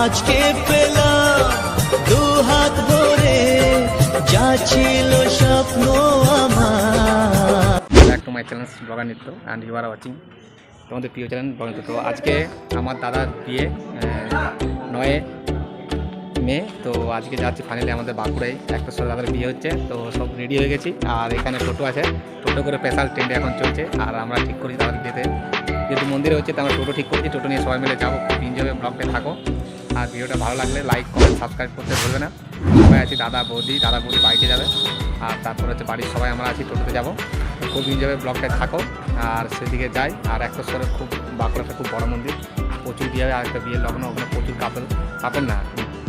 আজকে পেলাম, দু হাত ভরে, যা স্বপ্ন আমার। Back to my channel blogger Nritya and you are watching তোমাদের প্রিয় চ্যানেল ব্লগার নৃত্য তো আজকে আমার দাদার বিয়ে নয় মে, তো আজকে যাচ্ছি ফাইনালি আমাদের বাঁকুড়ায়। একটা সরে দাদার বিয়ে হচ্ছে, তো সব রেডি হয়ে গেছি। আর এখানে টোটো আছে, টোটো করে স্পেশাল ট্রেনটা এখন চলছে। আর আমরা ঠিক করেছি দাদার বিয়েতে যেহেতু মন্দিরে হচ্ছে, তো আমরা টোটো ঠিক করেছি, টোটো নিয়ে সবাই মিলে যাব। খুব এনজয় ব্লগটা থাকো। আর ভিডিওটা ভালো লাগলে লাইক কমেন্ট সাবস্ক্রাইব করতে ভুলবে না। সবাই আছি দাদা, বৌদি দাদা, বৌদি বাইকে যাবে। আর তারপর হচ্ছে বাড়ির সবাই আমরা আছি, টোটোতে যাব। খুব এনজয় ব্লগটায় থাকো। আর সেদিকে যাই। আর একটা সরে খুব বাঁকুড়াটা খুব বড় মন্দির। প্রচুর বিয়ে আর একটা বিয়ের লগ্ন ওখানে প্রচুর কাপেল কাপেল না,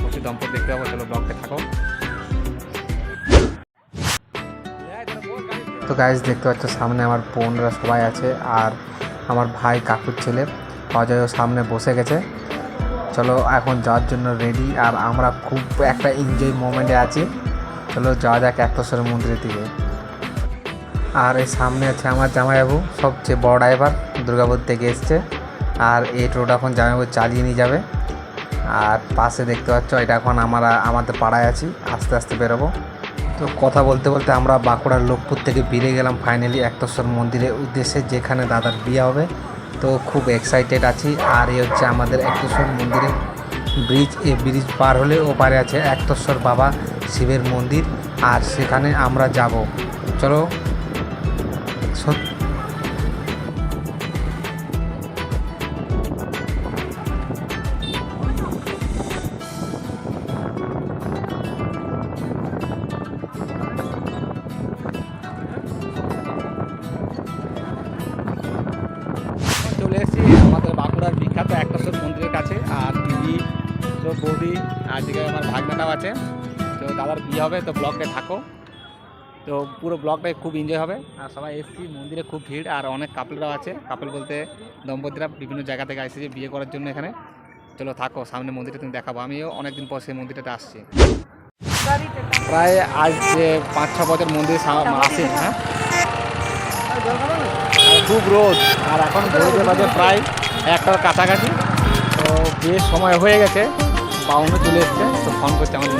প্রচুর দম্পতি দেখতে পাবো। চলো ব্লগটা থাকো। তো গাইজ দেখতে পাচ্ছ, সামনে আমার বোনরা সবাই আছে। আর আমার ভাই কাকুর ছেলে। অজয়ও সামনে বসে গেছে। চলো এখন যাওয়ার জন্য রেডি আর আমরা খুব একটা এনজয় মোমেন্টে আছি। চলো যাওয়া যাক এক্তস্বর মন্দিরের দিকে। আর এই সামনে আছে আমার জামাইবাবু, সবচেয়ে বড় ড্রাইভার দুর্গাপুর থেকে এসছে। আর এই টোটোটা এখন জামাইবাবু চালিয়ে নিয়ে যাবে। আর পাশে দেখতে পাচ্ছ, এটা এখন আমরা, আমাদের পাড়ায় আছি, আস্তে আস্তে বেরোবো। তো কথা বলতে বলতে আমরা বাঁকুড়ার লোকপুর থেকে বেরিয়ে গেলাম ফাইনালি একতস্বর মন্দিরের উদ্দেশ্যে, যেখানে দাদার বিয়ে হবে। তো খুব এক্সাইটেড আছি। আর এই হচ্ছে আমাদের একটেশ্বর মন্দিরের ব্রিজ এ ব্রিজ পার হলে ওপারে আছে একতস্বর বাবা শিবের মন্দির। আর সেখানে আমরা যাব। চলো দাদার বিয়ে হবে, তো ব্লগটায় থাকো। তো পুরো ব্লগটাই খুব এনজয় হবে। আর সবাই এসেছি, মন্দিরে খুব ভিড়, আর অনেক কাপলরাও আছে। কাপল বলতে দম্পতিরা বিভিন্ন জায়গা থেকে এসেছে বিয়ে করার জন্য এখানে। চলো থাকো, সামনে মন্দিরটা তুমি দেখাবো। আমিও অনেকদিন পর সেই মন্দিরটাতে আসছি। প্রায় আজ যে পাঁচ, ছ বছর মন্দির আসি হ্যাঁ? খুব রোদ, আর এখন বাজে প্রায় একটার কাছাকাছি। তো বিয়ের সময় হয়ে গেছে বাউন্ড চলে এসছে, তো ফোন করছে আমার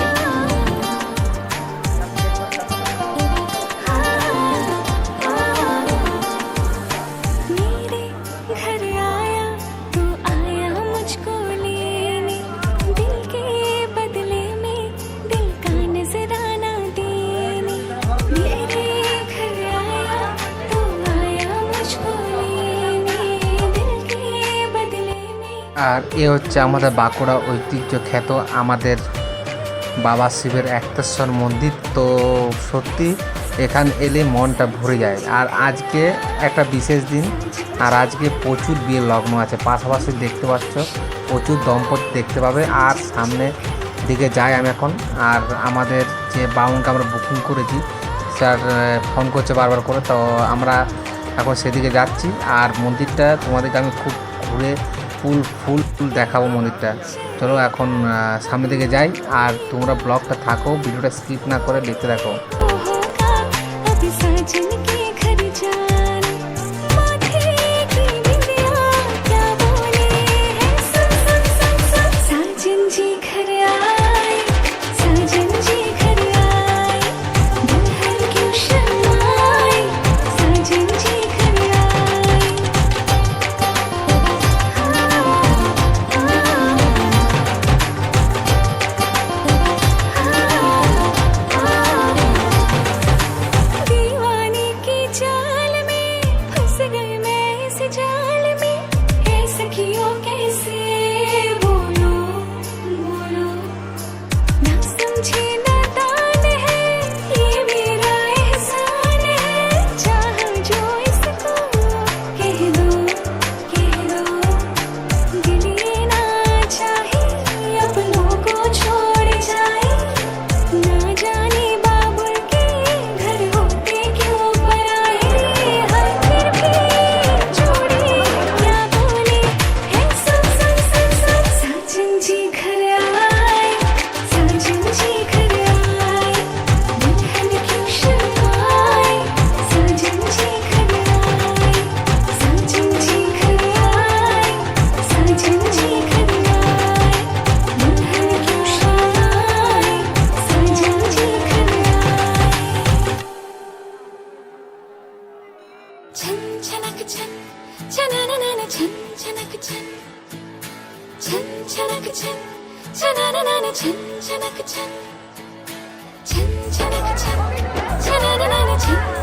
আর এ হচ্ছে আমাদের বাঁকুড়া ঐতিহ্য খ্যাত আমাদের বাবা শিবের একতেশ্বর মন্দির। তো সত্যি এখানে এলে মনটা ভরে যায়। আর আজকে একটা বিশেষ দিন, আর আজকে প্রচুর বিয়ের লগ্ন আছে। পাশাপাশি দেখতে পাচ্ছ, প্রচুর দম্পতি দেখতে পাবে। আর সামনে দিকে যাই আমি এখন। আর আমাদের যে বাউনকে আমরা বুকিং করেছি, স্যার ফোন করছে বারবার করে। তো আমরা এখন সেদিকে যাচ্ছি। আর মন্দিরটা তোমাদেরকে আমি খুব ঘুরে ফুল ফুল ফুল দেখাবো মন্দিরটা। চলো এখন সামনে দিকে যাই। আর তোমরা ব্লগটা থাকো, ভিডিওটা স্কিপ না করে দেখতে থাকো। 찬찬아그찬 찬아나나나 찬찬아그찬. 찬찬아그찬 찬아나나나 찬찬아그찬. 찬찬아그찬 찬아나나나 찬.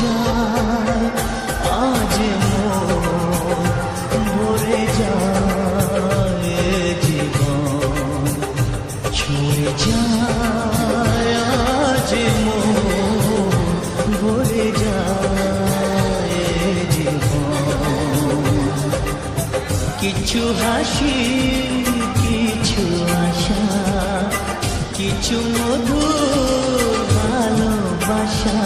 যায় আজ ভরে যায় জীবন। কিছু হাসি কিছু আশা কিছু মধুর ভালোবাসা।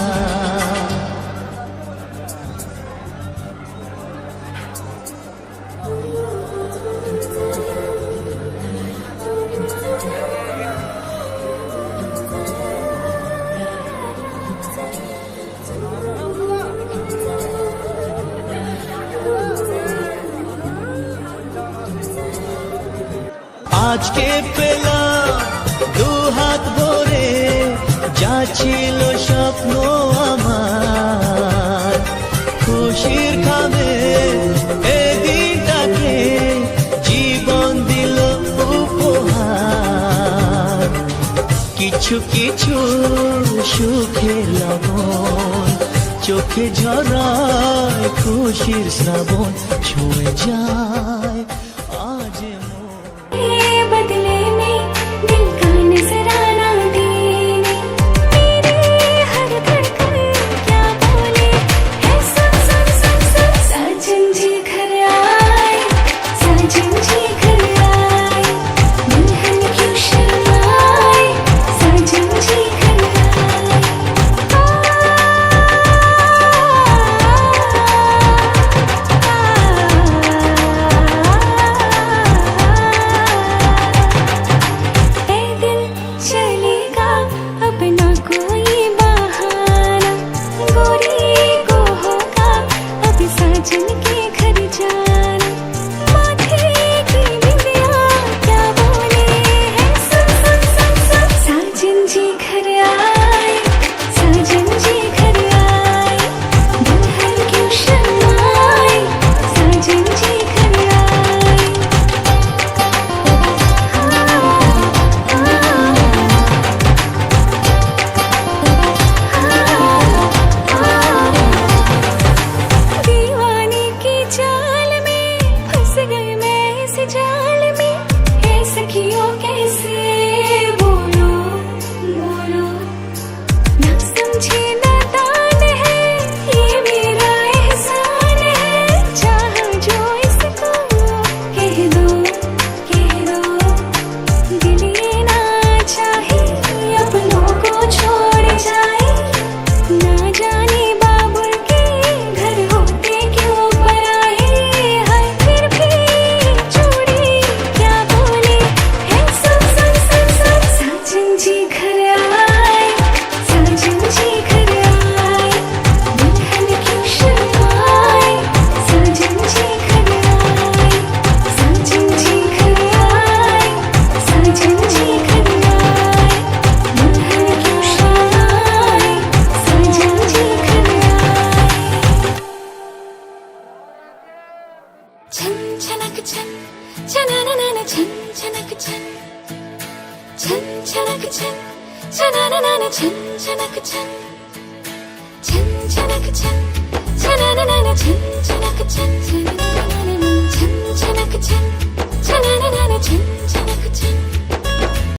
আজকে পেলাম, দু হাত ভরে যা ছিল স্বপ্ন আমার। খুশির খাবে এদিনটাকে, জীবন দিল উপহার। কিছু কিছু সুখে লবণ, চোখে ঝরায় খুশির শ্রাবণ, ছুঁয়ে যায়। 찬찬아 그찬 찬아나나나 찬찬아 그찬 찬찬아 그찬 찬아나나나 찬찬아 그찬 찬찬아 그찬 찬아나나나 찬찬아 그찬 찬아나나나 찬찬아 그찬 찬아나나나 찬찬아 그찬.